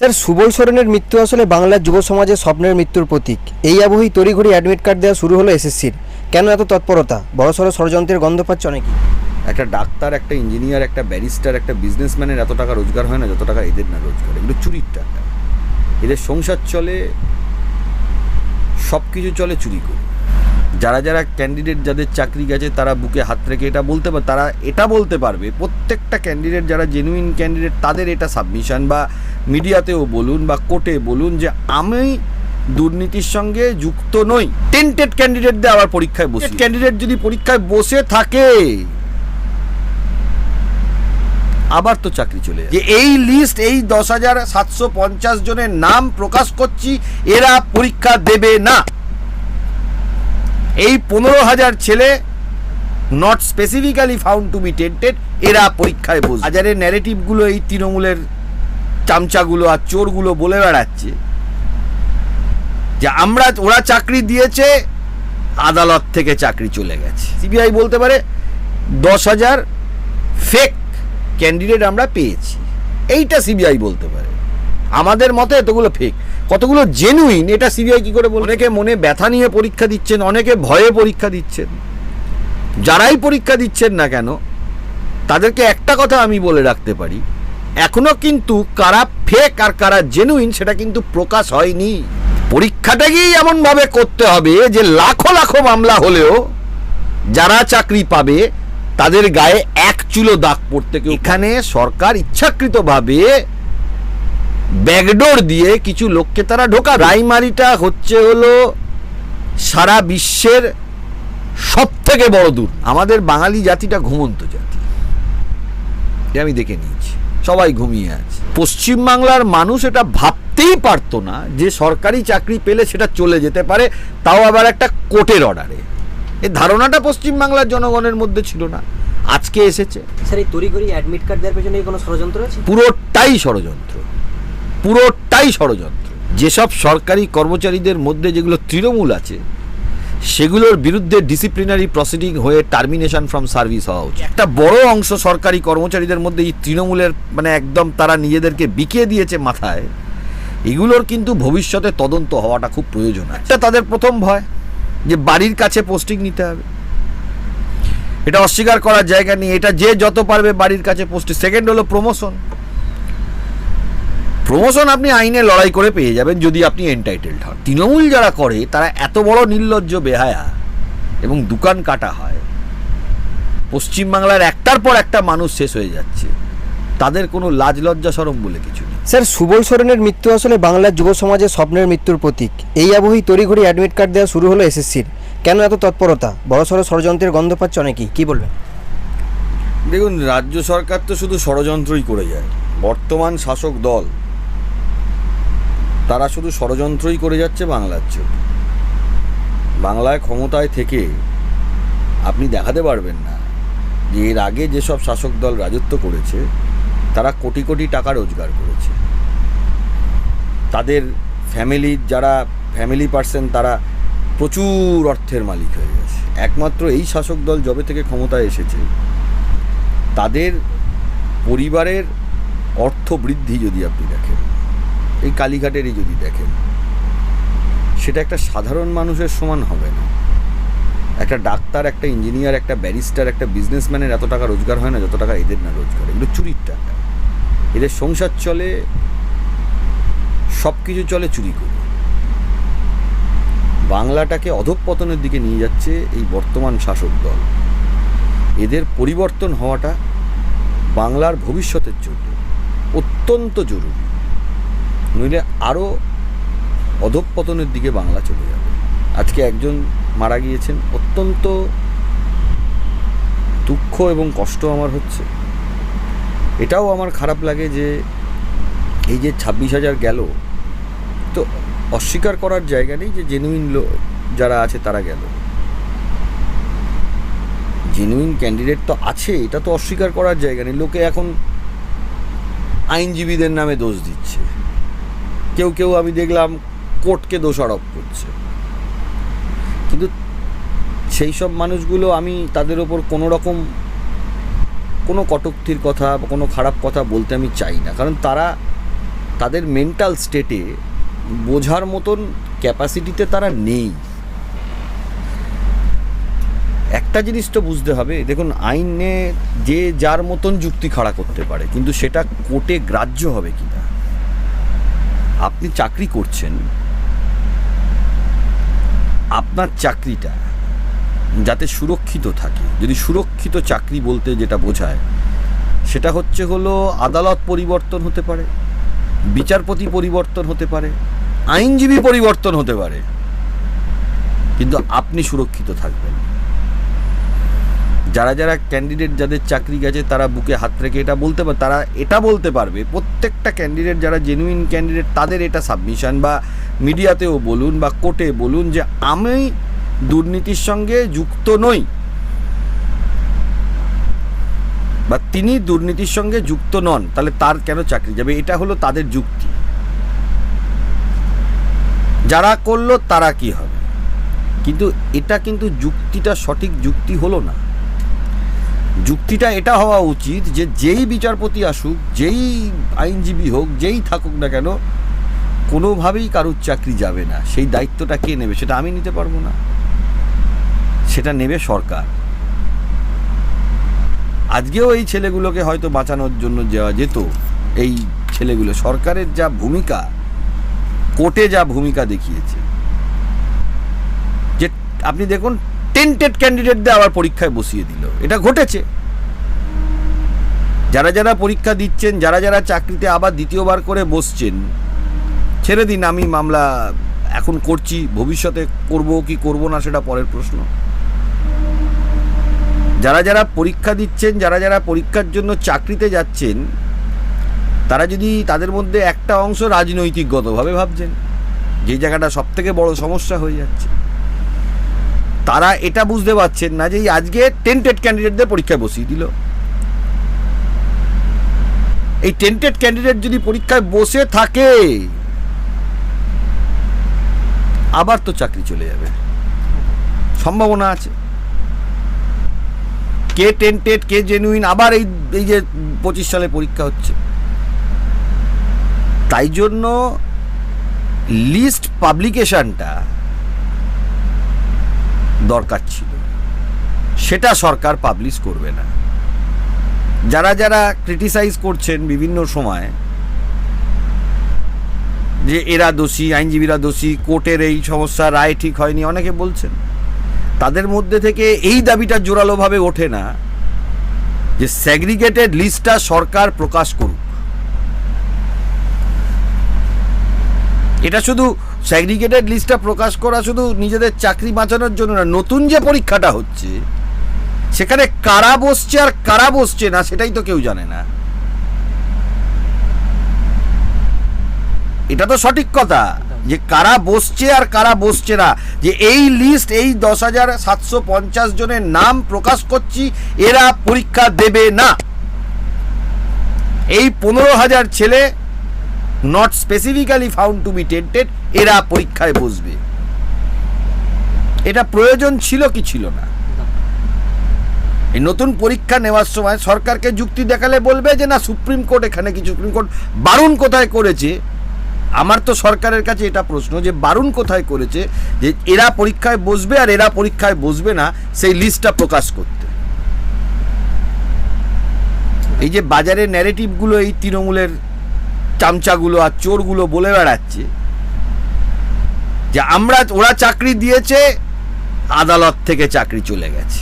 Sir, Subal সোরেনের মৃত্যু আসলে বাংলার যুব সমাজের স্বপ্নের মৃত্যুর প্রতীক। এই আবহেই তড়িঘড়ি অ্যাডমিট কার্ড দেওয়া শুরু হলো এসএসসির কেন এত তৎপরতা? বড়সড় ষড়যন্ত্রের গন্ধ পাচ্ছে অনেকেই। একটা ডাক্তার, একটা ইঞ্জিনিয়ার একটা ব্যারিস্টার একটা বিজনেসম্যানের এত টাকা রোজগার হয় না যত টাকা এদের না রোজগার। এগুলো চুরির টাকা। এদের সংসার চলে সব কিছু চলে চুরি করে। যারা যারা ক্যান্ডিডেট যাদের চাকরি গেছে, তারা বুকে হাত রেখে এটা বলতে পারে তারা এটা বলতে পারবে, প্রত্যেকটা ক্যান্ডিডেট যারা জেনুইন ক্যান্ডিডেট তাদের এটা সাবমিশন বা মিডিয়াতেও বলুন বা কোর্টে বলুন যে আমি দুর্নীতির সঙ্গে যুক্ত নই। টেন্টেড ক্যান্ডিডেট ক্যান্ডিডেটদের আবার পরীক্ষায় বসে। ক্যান্ডিডেট যদি পরীক্ষায় বসে থাকে আবার তো চাকরি চলে যে এই লিস্ট এই দশ হাজার সাতশো পঞ্চাশ জনের নাম প্রকাশ করছি এরা পরীক্ষা দেবে না। এই পনেরো হাজার ছেলে not specifically found to be tainted এরা পরীক্ষায় বসবে। হাজারের ন্যারেটিভগুলো এই তৃণমূলের চামচাগুলো আর চোরগুলো বলে বেড়াচ্ছে। যে আমরা, ওরা চাকরি দিয়েছে, আদালত থেকে চাকরি চলে গেছে। সিবিআই বলতে পারে দশ হাজার ফেক ক্যান্ডিডেট আমরা পেয়েছি। এইটা সিবিআই বলতে পারে। আমাদের মতে এতগুলো ফেক কতগুলো জেনুইন এটা সিবিআই কি করে বলে অনেকে মনে ব্যথা নিয়ে পরীক্ষা দিচ্ছেন, অনেকে ভয়ে পরীক্ষা দিচ্ছেন। যারাই পরীক্ষা দিচ্ছেন না কেন, তাদেরকে একটা কথা আমি বলে রাখতে পারি এখনও কিন্তু কারা ফেক আর কারা জেনুইন সেটা কিন্তু প্রকাশ হয়নি। পরীক্ষাটাকেই এমনভাবে করতে হবে যে লাখো লাখো মামলা হলেও যারা চাকরি পাবে, তাদের গায়ে এক চুলো দাগ পড়তে এখানে সরকার ইচ্ছাকৃতভাবে ব্যাকডোর দিয়ে কিছু লোককে তারা ঢোকা প্রাইমারিটা হচ্ছে হলো সারা বিশ্বের সব থেকে বড় দূর আমাদের বাঙালি জাতিটা ঘুমন্ত জাতি। আমি দেখে নিয়েছি। সবাই ঘুমিয়ে আছে। পশ্চিমবাংলার মানুষ এটা ভাবতেই পারতো না যে সরকারি চাকরি পেলে সেটা চলে যেতে পারে তাও আবার একটা কোর্টের অর্ডারে এই ধারণাটা পশ্চিমবাংলার জনগণের মধ্যে ছিল না। আজকে এসেছে। স্যার এই তড়িঘড়ি অ্যাডমিট কার্ড দেওয়ার পেছনে কোনো ষড়যন্ত্র আছে? পুরোটাই ষড়যন্ত্র। পুরোটাই ষড়যন্ত্র। যেসব সরকারি কর্মচারীদের মধ্যে যেগুলো তৃণমূল আছে সেগুলোর বিরুদ্ধে ডিসিপ্লিনারি প্রসিডিং হয়ে টার্মিনেশন ফ্রম সার্ভিস হওয়া উচিত। একটা বড় অংশ সরকারি কর্মচারীদের মধ্যে এই তৃণমূলের মানে একদম তারা নিজেদেরকে বিকিয়ে দিয়েছে মাথায়, এগুলোর কিন্তু ভবিষ্যতে তদন্ত হওয়াটা খুব প্রয়োজন এটা তাদের প্রথম ভয়, যে বাড়ির কাছে পোস্টিং নিতে হবে। এটা অস্বীকার করার জায়গা নেই, এটা যে যত পারবে বাড়ির কাছে পোস্টিং সেকেন্ড হলো প্রমোশন প্রমোশন আপনি আইনে লড়াই করে পেয়ে যাবেন যদি আপনি এন্টাইটেলড হন। তৃণমূল যারা করে তারা এত বড় নির্লজ্জ বেহায়া এবং দোকান কাটা হয়। পশ্চিমবাংলার একটার পর একটা মানুষ শেষ হয়ে যাচ্ছে। তাদের কোনো লাজ লজ্জা সরম বলে কিছু নেই। স্যার সুবল সোরেনের মৃত্যু আসলে বাংলার যুব সমাজের স্বপ্নের মৃত্যুর প্রতীক। এই আবহেই তড়িঘড়ি অ্যাডমিট কার্ড দেওয়া শুরু হলো এসএসসির। কেন এত তৎপরতা? বড়সড় ষড়যন্ত্রের গন্ধ পাচ্ছে অনেকেই। কী বলবেন? দেখুন রাজ্য সরকার তো শুধু ষড়যন্ত্রই করে যায়। বর্তমান শাসক দল তারা শুধু ষড়যন্ত্রই করে যাচ্ছে বাংলার জন্য বাংলায় ক্ষমতায় থেকে আপনি দেখাতে পারবেন না যে এর আগে যেসব শাসক দল রাজত্ব করেছে, তারা কোটি কোটি টাকা রোজগার করেছে। তাদের ফ্যামিলির যারা ফ্যামিলি পার্সন তারা প্রচুর অর্থের মালিক হয়ে গেছে। একমাত্র এই শাসক দল যবে থেকে ক্ষমতায় এসেছে, তাদের পরিবারের অর্থ বৃদ্ধি যদি আপনি দেখেন এই কালীঘাটেরই যদি দেখেন, সেটা একটা সাধারণ মানুষের সমান হবে না। একটা ডাক্তার, একটা ইঞ্জিনিয়ার, একটা ব্যারিস্টার, একটা বিজনেসম্যানের এত টাকা রোজগার হয় না, যত টাকা এদের না রোজগার। এগুলো চুরির টাকা। এদের সংসার চলে, সব কিছু চলে চুরি করে। বাংলাটাকে অধঃপতনের দিকে নিয়ে যাচ্ছে এই বর্তমান শাসক দল। এদের পরিবর্তন হওয়াটা বাংলার ভবিষ্যতের জন্য অত্যন্ত জরুরি। নইলে আরও অধঃপতনের দিকে বাংলা চলে যাবে। আজকে একজন মারা গিয়েছেন। অত্যন্ত দুঃখ এবং কষ্ট আমার হচ্ছে। এটাও আমার খারাপ লাগে যে এই যে ছাব্বিশ হাজার গেল, তো অস্বীকার করার জায়গা নেই যে জেনুইন লো যারা আছে তারা গেল। জেনুইন ক্যান্ডিডেট তো আছে, এটা তো অস্বীকার করার জায়গা নেই। লোকে এখন আইনজীবীদের নামে দোষ দিচ্ছে। কেউ কেউ আমি দেখলাম কোর্টকে দোষারোপ করছে। কিন্তু সেই সব মানুষগুলো আমি তাদের ওপর কোনো রকম কোনো কটূক্তির কথা বা কোনো খারাপ কথা বলতে আমি চাই না। কারণ তারা তাদের মেন্টাল স্টেটে বোঝার মতন ক্যাপাসিটিতে তারা নেই। একটা জিনিস তো বুঝতে হবে, দেখুন আইনে যে যার মতন যুক্তি খাড়া করতে পারে, কিন্তু সেটা কোর্টে গ্রাহ্য হবে কিনা? আপনি চাকরি করছেন। আপনার চাকরিটা যাতে সুরক্ষিত থাকে। যদি সুরক্ষিত চাকরি বলতে যেটা বোঝায়, সেটা হচ্ছে হলো আদালত পরিবর্তন হতে পারে, বিচারপতি পরিবর্তন হতে পারে, আইনজীবী পরিবর্তন হতে পারে। কিন্তু আপনি সুরক্ষিত থাকবেন। যারা যারা ক্যান্ডিডেট যাদের চাকরি গেছে, তারা বুকে হাত রেখে এটা বলতে পারে, তারা এটা বলতে পারবে। প্রত্যেকটা ক্যান্ডিডেট যারা জেনুইন ক্যান্ডিডেট তাদের এটা সাবমিশন বা মিডিয়াতেও বলুন বা কোর্টে বলুন যে, আমি দুর্নীতির সঙ্গে যুক্ত নই। বা তিনি দুর্নীতির সঙ্গে যুক্ত নন, তাহলে তার কেন চাকরি যাবে? এটা হলো তাদের যুক্তি। যারা করল, তারা কি হবে? কিন্তু এটা কিন্তু যুক্তিটা সঠিক যুক্তি হলো না। যুক্তিটা এটা হওয়া উচিত যে যেই বিচারপতি আসুক, যেই আইনজীবী হোক, যেই থাকুক না কেন, কোনোভাবেই কারুর চাকরি যাবে না। সেই দায়িত্বটা কে নেবে সেটা আমি নিতে পারব না। সেটা নেবে সরকার। আজকেও এই ছেলেগুলোকে হয়তো বাঁচানোর জন্য যাওয়া যেত। এই ছেলেগুলো সরকারের যা ভূমিকা, কোর্টে যা ভূমিকা দেখিয়েছে। যে আপনি দেখুন টেন্টেড ক্যান্ডিডেটদের আবার পরীক্ষায় বসিয়ে দিল। এটা ঘটেছে। যারা যারা পরীক্ষা দিচ্ছেন, যারা যারা চাকরিতে আবার দ্বিতীয়বার করে বসছেন, ছেড়ে দিন, আমি মামলা এখন করছি, ভবিষ্যতে করব কি করব না সেটা পরের প্রশ্ন। যারা যারা পরীক্ষা দিচ্ছেন, যারা যারা পরীক্ষার জন্য চাকরিতে যাচ্ছেন, তারা যদি তাদের মধ্যে একটা অংশ রাজনৈতিকগতভাবে ভাবছেন, যে জায়গাটা সব থেকে বড় সমস্যা হয়ে যাচ্ছে। তারা এটা বুঝতে পারছেন না যে আজকে টেন্টেড ক্যান্ডিডেটদের পরীক্ষায় বসিয়ে দিল। এই টেন্টেড ক্যান্ডিডেট যদি পরীক্ষায় বসে থাকে, আবার তো চাকরি চলে যাবে। সম্ভাবনা আছে। কে টেন্টেড কে জেনুইন আবার এই এই যে পঁচিশ সালে পরীক্ষা হচ্ছে। তাই জন্য লিস্ট পাবলিকেশনটা দরকার ছিল। সেটা সরকার পাবলিশ করবে না। যারা যারা ক্রিটিসাইজ করছেন বিভিন্ন সময় যে এরা দোষী, আইনজীবীরা দোষী, কোর্টের এই সমস্যা, রায় ঠিক হয়নি, অনেকে বলছেন। তাদের মধ্যে থেকে এই দাবিটা জোরালোভাবে ওঠে না যে স্যাগ্রিগেটেড লিস্টটা সরকার প্রকাশ করুক। এটা শুধু স্যাগ্রিগেটেড লিস্টটা প্রকাশ করা শুধু নিজেদের চাকরি বাঁচানোর জন্য না, নতুন যে পরীক্ষাটা হচ্ছে, সেখানে কারা বসছে আর কারা বসছে না সেটাই তো কেউ জানে না। এটা তো সঠিক কথা, যে কারা বসছে আর কারা বসছে না, যে এই লিস্ট এই দশ হাজার সাতশো পঞ্চাশ জনের নাম প্রকাশ করছি, এরা পরীক্ষা দেবে না। এই পনেরো হাজার ছেলে not specifically found to be tainted এরা পরীক্ষায় বসবে। এটা প্রয়োজন ছিল কি ছিল না? এই নতুন পরীক্ষা নেওয়ার সময় সরকারকে যুক্তি দেখালে বলবে যে, না, সুপ্রিম কোর্ট এখানে কি সুপ্রিম কোর্ট বারণ কোথায় করেছে? আমার তো সরকারের কাছে এটা প্রশ্ন যে বারণ কোথায় করেছে? যে, এরা পরীক্ষায় বসবে আর এরা পরীক্ষায় বসবে না সেই লিস্টটা প্রকাশ করতে। এই যে বাজারে ন্যারেটিভগুলো এই তৃণমূলের চামচাগুলো আর চোরগুলো বলে বেড়াচ্ছে যে আমরা, ওরা চাকরি দিয়েছে, আদালত থেকে চাকরি চলে গেছে।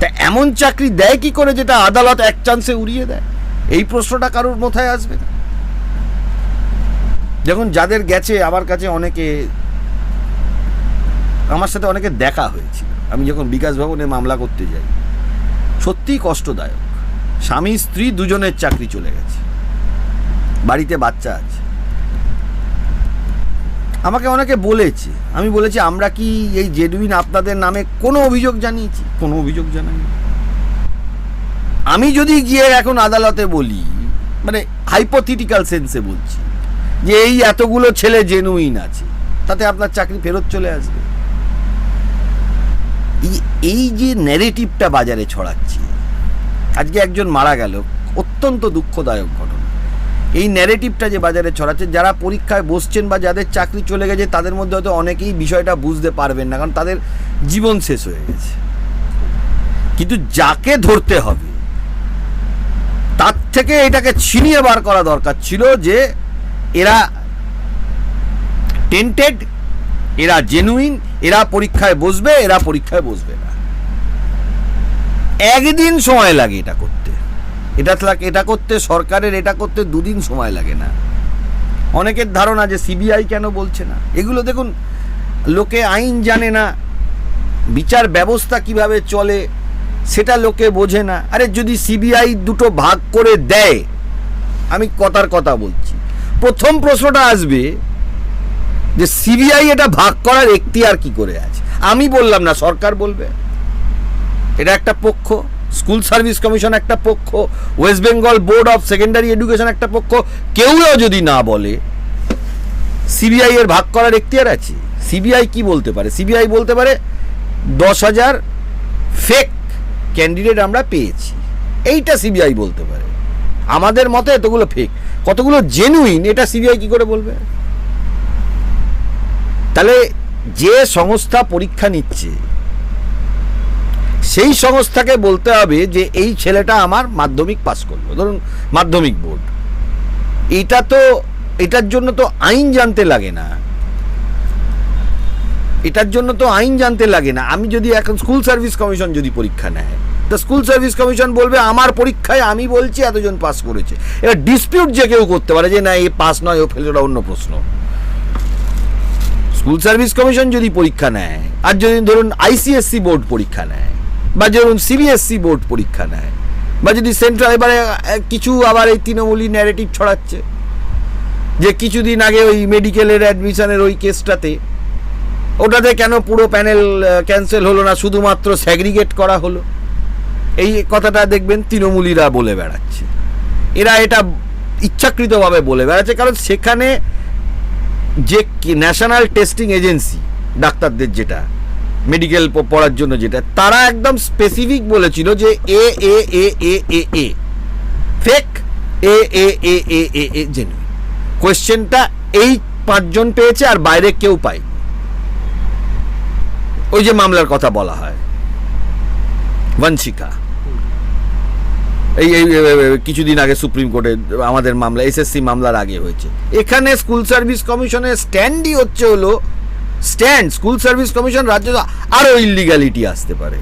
তা এমন চাকরি দেয় কি করে যেটা আদালত এক চান্সে উড়িয়ে দেয়? এই প্রশ্নটা কারোর মাথায় আসবে না। যখন যাদের গেছে, আমার কাছে অনেকে, আমার সাথে অনেকে দেখা হয়েছিল। আমি যখন বিকাশ ভবনে মামলা করতে যাই, সত্যিই কষ্টদায়ক। স্বামী, স্ত্রী দুজনের চাকরি চলে গেছে। বাড়িতে বাচ্চা আছে। আমাকে অনেকে বলেছে আমি বলেছি আমরা কি এই জেনুইন আপনাদের নামে কোনো অভিযোগ জানিয়েছি? কোনো অভিযোগ জানাই আমি যদি গিয়ে এখন আদালতে বলি মানে হাইপোথিটিক্যাল সেন্সে বলছি যে এই এতগুলো ছেলে জেনুইন আছে তাতে আপনার চাকরি ফেরত চলে আসবে। এই- এই যে ন্যারেটিভটা বাজারে ছড়াচ্ছে আজকে একজন মারা গেল অত্যন্ত দুঃখদায়ক ঘটনা। এই ন্যারেটিভটা যে বাজারে ছড়াচ্ছে, যারা পরীক্ষায় বসছেন বা যাদের চাকরি চলে গেছে, তাদের মধ্যে হয়তো অনেকেই বিষয়টা বুঝতে পারবেন না, কারণ তাদের জীবন শেষ হয়ে গেছে। কিন্তু যাকে ধরতে হবে, তার থেকে এটাকে ছিনিয়ে বার করা দরকার ছিল যে এরা টেন্টেড এরা জেনুইন এরা পরীক্ষায় বসবে, এরা পরীক্ষায় বসবে না। একদিন সময় লাগে এটা করতে। এটা এটা করতে সরকারের, এটা করতে দুদিন সময় লাগে না। অনেকের ধারণা যে সিবিআই কেন বলছে না? এগুলো দেখুন, লোকে আইন জানে না, বিচার ব্যবস্থা কীভাবে চলে, সেটা লোকে বোঝে না। আরে যদি সিবিআই দুটো ভাগ করে দেয়, আমি কথার কথা বলছি। প্রথম প্রশ্নটা আসবে যে সিবিআই এটা ভাগ করার এখতিয়ার কি করে আছে? আমি বললাম না, সরকার বলবে। এটা একটা পক্ষ। স্কুল সার্ভিস কমিশন একটা পক্ষ, West Bengal board of secondary education একটা পক্ষ কেউও যদি না বলে, সিবিআই এর ভাগ করার এখতিয়ার আছে। সিবিআই কি বলতে পারে? সিবিআই বলতে পারে দশ হাজার ফেক ক্যান্ডিডেট আমরা পেয়েছি। এইটা সিবিআই বলতে পারে। আমাদের মতে এতগুলো ফেক কতগুলো জেনুইন এটা সিবিআই কি করে বলবে? তাহলে যে সংস্থা পরীক্ষা নিচ্ছে সেই সংস্থাকে বলতে হবে যে এই ছেলেটা আমার মাধ্যমিক পাস করল। ধরুন মাধ্যমিক বোর্ড। এটা তো, এটার জন্য তো আইন জানতে লাগে না। এটার জন্য তো আইন জানতে লাগে না। আমি যদি এখন স্কুল সার্ভিস কমিশন যদি পরীক্ষা নেয়, তো স্কুল সার্ভিস কমিশন বলবে, আমার পরীক্ষায় আমি বলছি, এতজন পাস করেছে। এবার ডিসপিউট যে কেউ করতে পারে যে, না, এ পাস নয়, ও ফেলে ওটা অন্য প্রশ্ন। স্কুল সার্ভিস কমিশন যদি পরীক্ষা নেয়, আর যদি ধরুন আইসিএসসি বোর্ড পরীক্ষা নেয় বা ধরুন সিবিএসসি বোর্ড পরীক্ষা নেয়, বা যদি সেন্ট্রাল এবারে কিছু আবার এই তৃণমূলী ন্যারেটিভ ছড়াচ্ছে, যে কিছুদিন আগে ওই মেডিকেলের অ্যাডমিশনের ওই কেসটাতে ওটাতে কেন পুরো প্যানেল ক্যান্সেল হলো না, শুধুমাত্র স্যাগ্রিগেট করা হলো? এই কথাটা দেখবেন তৃণমূলীরা বলে বেড়াচ্ছে। এরা এটা ইচ্ছাকৃতভাবে বলে বেড়াচ্ছে, কারণ সেখানে যে ন্যাশনাল টেস্টিং এজেন্সি ডাক্তারদের যেটা মেডিকেল পড়ার জন্য যেটা তারা একদম স্পেসিফিক বলেছিল যে এ এ এ এ এ এ fake A A A A A a genuine কোয়েশ্চেনটা এই পাঁচজন পেয়েছে আর বাইরে কেউ পায় ওই যে মামলার কথা বলা হয় বংশিকা এই এই কিছুদিন আগে সুপ্রিম কোর্টে আমাদের মামলা এসএসসি মামলার আগে হয়েছে এখানে স্কুল সার্ভিস কমিশনের স্ট্যান্ডই হচ্ছে হলো স্ট্যান্ড, স্কুল সার্ভিস কমিশন, রাজ্য আরও ইলিগালিটি আসতে পারে।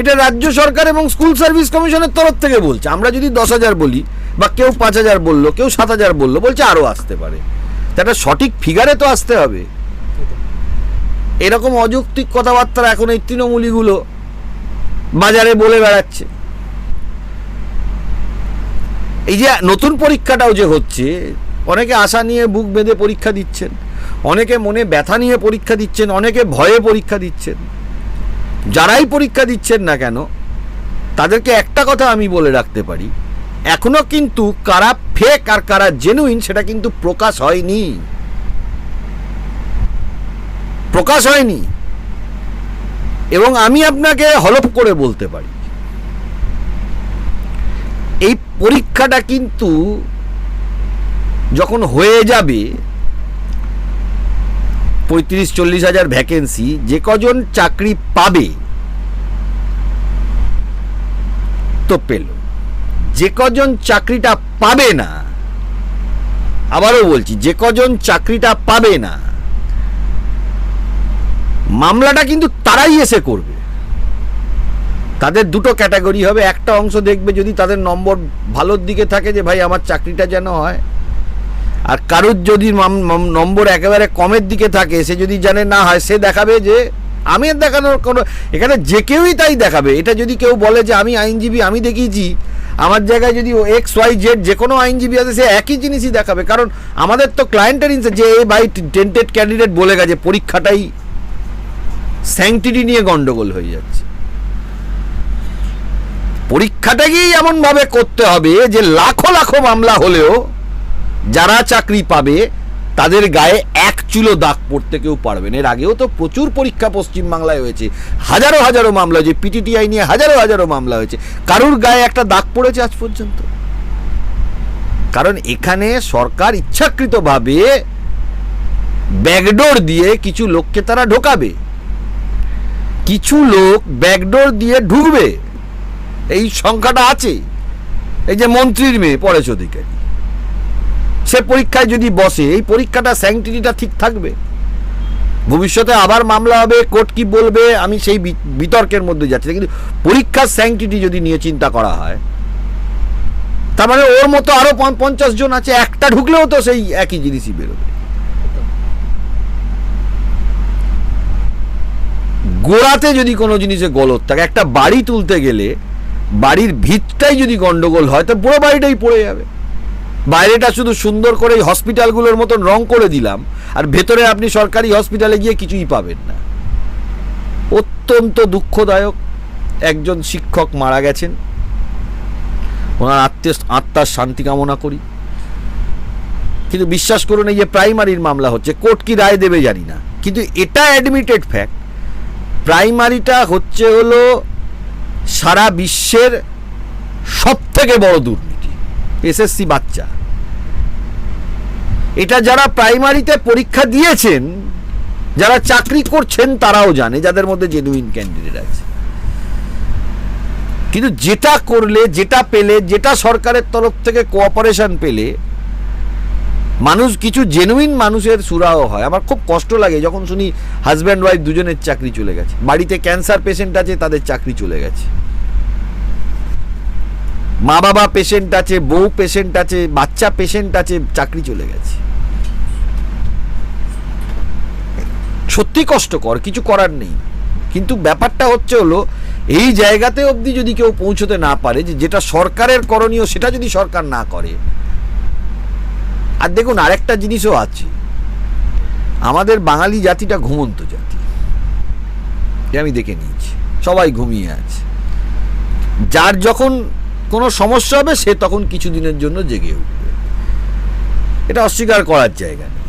এটা রাজ্য সরকার এবং স্কুল সার্ভিস কমিশনের তরফ থেকে বলছে। আমরা যদি দশ হাজার বলি বা কেউ পাঁচ হাজার বলল, কেউ সাত হাজার বলল, বলছে আরও আসতে পারে। একটা সঠিক ফিগারে তো আসতে হবে। এরকম অযৌক্তিক কথাবার্তা এখন এই তৃণমূলীগুলো বাজারে বলে বেড়াচ্ছে। এই যে নতুন পরীক্ষাটাও যে হচ্ছে, অনেকে আশা নিয়ে বুক বেঁধে পরীক্ষা দিচ্ছেন। অনেকে মনে ব্যথা নিয়ে পরীক্ষা দিচ্ছেন, অনেকে ভয়ে পরীক্ষা দিচ্ছেন। যারাই পরীক্ষা দিচ্ছেন না কেন, তাদেরকে একটা কথা আমি বলে রাখতে পারি, এখনও কিন্তু কারা ফেক আর কারা জেনুইন সেটা কিন্তু প্রকাশ হয়নি। প্রকাশ হয়নি। এবং আমি আপনাকে হলপ করে বলতে পারি, এই পরীক্ষাটা কিন্তু যখন হয়ে যাবে পঁয়ত্রিশ, চল্লিশ হাজার ভ্যাকেন্সি যে কজন চাকরি পাবে, তো পেল। যে কজন চাকরিটা পাবে না, আবারও বলছি, যে কজন চাকরিটা পাবে না, মামলাটা কিন্তু তারাই এসে করবে। তাদের দুটো ক্যাটাগরি হবে, একটা অংশ দেখবে যদি তাদের নম্বর ভালোর দিকে থাকে যে, ভাই, আমার চাকরিটা যেন হয়। আর কারুর যদি নম্বর একেবারে কমের দিকে থাকে, সে যদি জানে না হয়, সে দেখাবে যে আমি দেখানোর কোনো এখানে যে কেউই তাই দেখাবে। এটা যদি কেউ বলে যে আমি আইনজীবী, আমি দেখিয়েছি, আমার জায়গায় যদি এক্স ওয়াই জেড যে কোনো আইনজীবী আছে, সে একই জিনিসই দেখাবে। কারণ আমাদের তো ক্লায়েন্টের ইনসে যে এ ভাই টেন্টেড ক্যান্ডিডেট বলে গেছে, পরীক্ষাটাই স্যাংটিটি নিয়ে গন্ডগোল হয়ে যাচ্ছে। পরীক্ষাটাকেই এমনভাবে করতে হবে যে লাখো লাখো মামলা হলেও যারা চাকরি পাবে, তাদের গায়ে এক চুলো দাগ পড়তে কেউ পারবে না। এর আগেও তো প্রচুর পরীক্ষা পশ্চিমবাংলায় হয়েছে। হাজারো হাজারো মামলা হয়েছে পিটিটিআই নিয়ে হাজারো হাজারো মামলা হয়েছে। কারুর গায়ে একটা দাগ পড়েছে আজ পর্যন্ত? কারণ এখানে সরকার ইচ্ছাকৃতভাবে ব্যাকডোর দিয়ে কিছু লোককে তারা ঢোকাবে। কিছু লোক ব্যাকডোর দিয়ে ঢুকবে। এই সংখ্যাটা আছে। এই যে মন্ত্রীর মেয়ে, পরেশ অধিকারী। সে পরীক্ষায় যদি বসে, এই পরীক্ষাটা স্যাংটিটিটা ঠিক থাকবে? ভবিষ্যতে আবার মামলা হবে, কোর্ট কি বলবে? আমি সেই বিতর্কের মধ্যে যাচ্ছি। কিন্তু পরীক্ষার স্যাংটিটি যদি নিয়ে চিন্তা করা হয়, তার মানে ওর মতো আরও পঞ্চ- পঞ্চাশ জন আছে, একটা ঢুকলেও তো সেই একই জিনিসই বেরোবে। গোড়াতে যদি কোনো জিনিসে গলত থাকে, একটা বাড়ি তুলতে গেলে, বাড়ির ভিতটাই যদি গন্ডগোল হয়, তো পুরো বাড়িটাই পড়ে যাবে। বাইরেটা শুধু সুন্দর করে এই হসপিটালগুলোর মতন রং করে দিলাম, আর ভেতরে আপনি সরকারি হসপিটালে গিয়ে কিছুই পাবেন না। অত্যন্ত দুঃখদায়ক, একজন শিক্ষক মারা গেছেন। ওনার আত্মীয়, আত্মার শান্তি কামনা করি। কিন্তু বিশ্বাস করুন, এই যে প্রাইমারির মামলা হচ্ছে, কোর্ট কি রায় দেবে জানি না। কিন্তু এটা অ্যাডমিটেড ফ্যাক্ট প্রাইমারিটা হচ্ছে হলো সারা বিশ্বের সব থেকে বড় দুর্নীতি। এসএসসি বাচ্চা। এটা যারা প্রাইমারিতে পরীক্ষা দিয়েছেন, যারা চাকরি করছেন তারাও জানে, যাদের মধ্যে জেনুইন ক্যান্ডিডেট আছে। কিন্তু যেটা করলে, যেটা পেলে, যেটা সরকারের তরফ থেকে কোঅপারেশন পেলে, মানুষ, কিছু জেনুইন মানুষের সুরাও হয়। আমার খুব কষ্ট লাগে যখন শুনি হাজব্যান্ড ওয়াইফ দুজনের চাকরি চলে গেছে। বাড়িতে ক্যান্সার পেশেন্ট আছে, তাদের চাকরি চলে গেছে। মা বাবা পেশেন্ট আছে, বউ পেশেন্ট আছে, বাচ্চা পেশেন্ট আছে, চাকরি চলে গেছে। সত্যি কষ্টকর, কিছু করার নেই। কিন্তু ব্যাপারটা হচ্ছে হলো, এই জায়গাতে অবধি যদি কেউ পৌঁছতে না পারে, যে যেটা সরকারের করণীয়, সেটা যদি সরকার না করে। আর দেখুন, আরেকটা জিনিসও আছে। আমাদের বাঙালি জাতিটা ঘুমন্ত জাতি। আমি দেখে নিয়েছি। সবাই ঘুমিয়ে আছে। যার যখন কোনো সমস্যা হবে, সে তখন কিছুদিনের জন্য জেগে উঠবে। এটা অস্বীকার করার জায়গা নেই।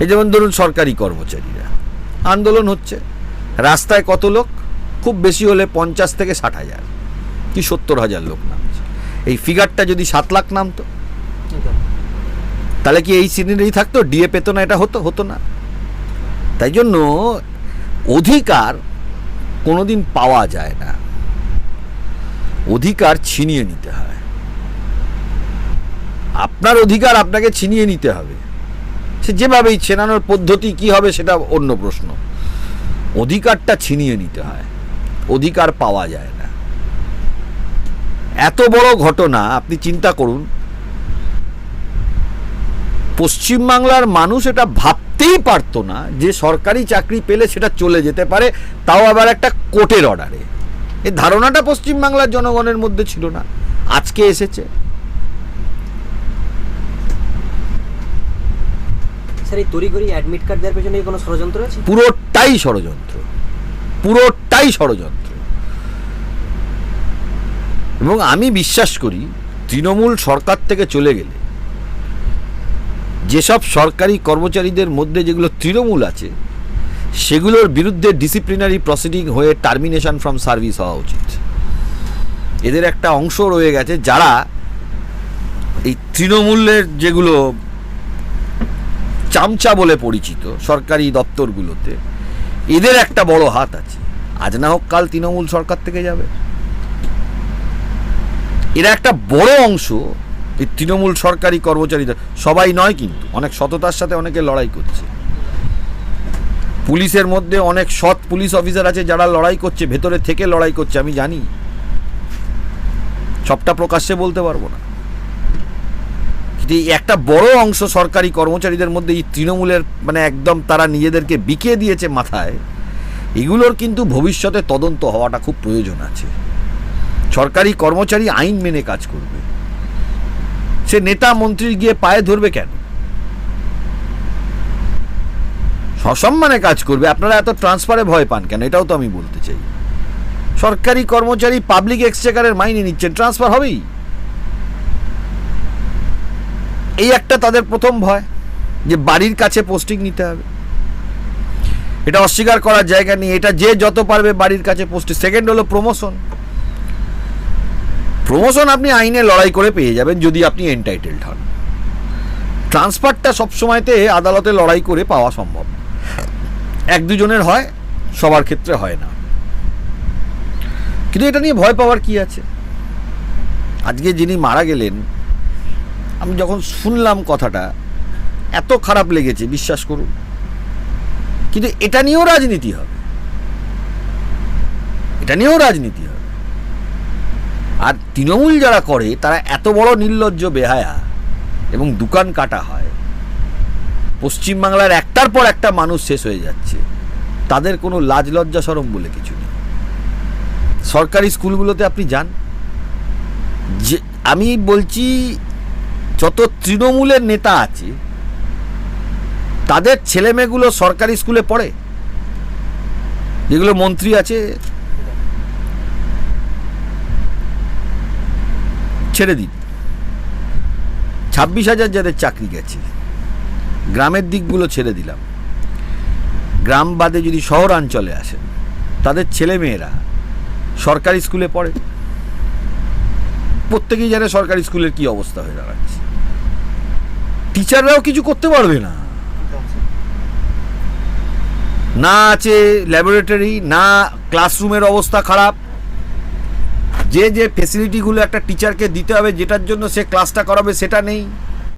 এই যেমন ধরুন সরকারি কর্মচারীরা। আন্দোলন হচ্ছে। রাস্তায় কত লোক? খুব বেশি হলে পঞ্চাশ থেকে ষাট হাজার। কি সত্তর হাজার লোক নামছে। এই ফিগারটা যদি সাত লাখ নামতো? তাহলে কি এই সিনারি থাকতো? ডিএ পেতো না, এটা হতো হতো না। তাই জন্য অধিকার কোনোদিন পাওয়া যায় না। অধিকার ছিনিয়ে নিতে হয়। আপনার অধিকার আপনাকে ছিনিয়ে নিতে হবে। সে যেভাবেই ছেনানোর পদ্ধতি কি হবে সেটা অন্য প্রশ্ন। অধিকারটা ছিনিয়ে নিতে হয়। অধিকার পাওয়া যায় না। এত বড় ঘটনা, আপনি চিন্তা করুন। পশ্চিমবাংলার মানুষ এটা ভাবতেই পারতো না যে সরকারি চাকরি পেলে সেটা চলে যেতে পারে, তাও আবার একটা কোর্টের অর্ডারে এই ধারণাটা পশ্চিমবাংলার জনগণের মধ্যে ছিল না। আজকে এসেছে। অ্যাডমিট কার্ড দেওয়ার পেছনে কোনো ষড়যন্ত্র আছে? পুরোটাই ষড়যন্ত্র। পুরোটাই ষড়যন্ত্র। এবং আমি বিশ্বাস করি তৃণমূল সরকার থেকে চলে গেলে যেসব সরকারি কর্মচারীদের মধ্যে যেগুলো তৃণমূল আছে সেগুলোর বিরুদ্ধে ডিসিপ্লিনারি প্রসিডিং হয়ে টার্মিনেশন ফ্রম সার্ভিস হওয়া উচিত। এদের একটা অংশ রয়ে গেছে যারা এই তৃণমূলের যেগুলো চামচা বলে পরিচিত সরকারি দপ্তরগুলোতে, এদের একটা বড় হাত আছে। আজ না হোক কাল তৃণমূল সরকার থেকে যাবে। এরা একটা বড় অংশ এই তৃণমূল সরকারি কর্মচারীদের, সবাই নয় কিন্তু, অনেক সততার সাথে অনেকে লড়াই করছে। পুলিশের মধ্যে অনেক সৎ পুলিশ অফিসার আছে যারা লড়াই করছে, ভেতরে থেকে লড়াই করছে, আমি জানি। সবটা প্রকাশ্যে বলতে পারব না। কিন্তু একটা বড় অংশ সরকারি কর্মচারীদের মধ্যে এই তৃণমূলের মানে একদম তারা নিজেদেরকে বিকিয়ে দিয়েছে মাথায়, এগুলোর কিন্তু ভবিষ্যতে তদন্ত হওয়াটা খুব প্রয়োজন আছে। সরকারি কর্মচারী আইন মেনে কাজ করবে। সে নেতা মন্ত্রী গিয়ে পায়ে ধরবে কেন? সসম্মানে কাজ করবে। আপনারা এত ট্রান্সফারে ভয় পান কেন? এটাও তো আমি বলতে চাই। সরকারি কর্মচারী পাবলিক এক্সচেকারের মাইনে নিচ্ছেন। ট্রান্সফার হবেই। এই একটা তাদের প্রথম ভয়, যে বাড়ির কাছে পোস্টিং নিতে হবে। এটা অস্বীকার করার জায়গা নেই। এটা যে যত পারবে বাড়ির কাছে পোস্টিং সেকেন্ড হলো প্রমোশন প্রমোশন আপনি আইনে লড়াই করে পেয়ে যাবেন যদি আপনি এন্টাইটেলড হন। ট্রান্সফারটা সবসময়তে আদালতে লড়াই করে পাওয়া সম্ভব। এক দুজনের হয়, সবার ক্ষেত্রে হয় না। কিন্তু এটা নিয়ে ভয় পাওয়ার কি আছে? আজকে যিনি মারা গেলেন, আমি যখন শুনলাম কথাটা, এত খারাপ লেগেছে, বিশ্বাস করুন। কিন্তু এটা নিয়েও রাজনীতি হবে। এটা নিয়েও রাজনীতি হবে। আর তৃণমূল যারা করে, তারা এত বড় নির্লজ্জ বেহায়া এবং দোকান কাটা হয় পশ্চিমবাংলার একটার পর একটা মানুষ শেষ হয়ে যাচ্ছে। তাদের কোনো লাজ লজ্জা সরম বলে কিছু নেই। সরকারি স্কুলগুলোতে আপনি যান। যে, আমি বলছি, যত তৃণমূলের নেতা আছে, তাদের ছেলেমেয়েগুলো সরকারি স্কুলে পড়ে। যেগুলো মন্ত্রী আছে, ছেড়ে দিন। ছাব্বিশ হাজার যাদের চাকরি গেছে গ্রামের দিকগুলো ছেড়ে দিলাম। গ্রাম বাদে যদি শহরাঞ্চলে আসেন, তাদের ছেলে মেয়েরা সরকারি স্কুলে পড়ে। প্রত্যেকেই জানে সরকারি স্কুলের কি অবস্থা হয়ে দাঁড়াচ্ছে। টিচাররাও কিছু করতে পারবে না। না আছে ল্যাবরেটরি, না ক্লাসরুমের অবস্থা খারাপ। যে যে ফেসিলিটিগুলো একটা টিচারকে দিতে হবে, যেটার জন্য সে ক্লাসটা করাবে, সেটা নেই।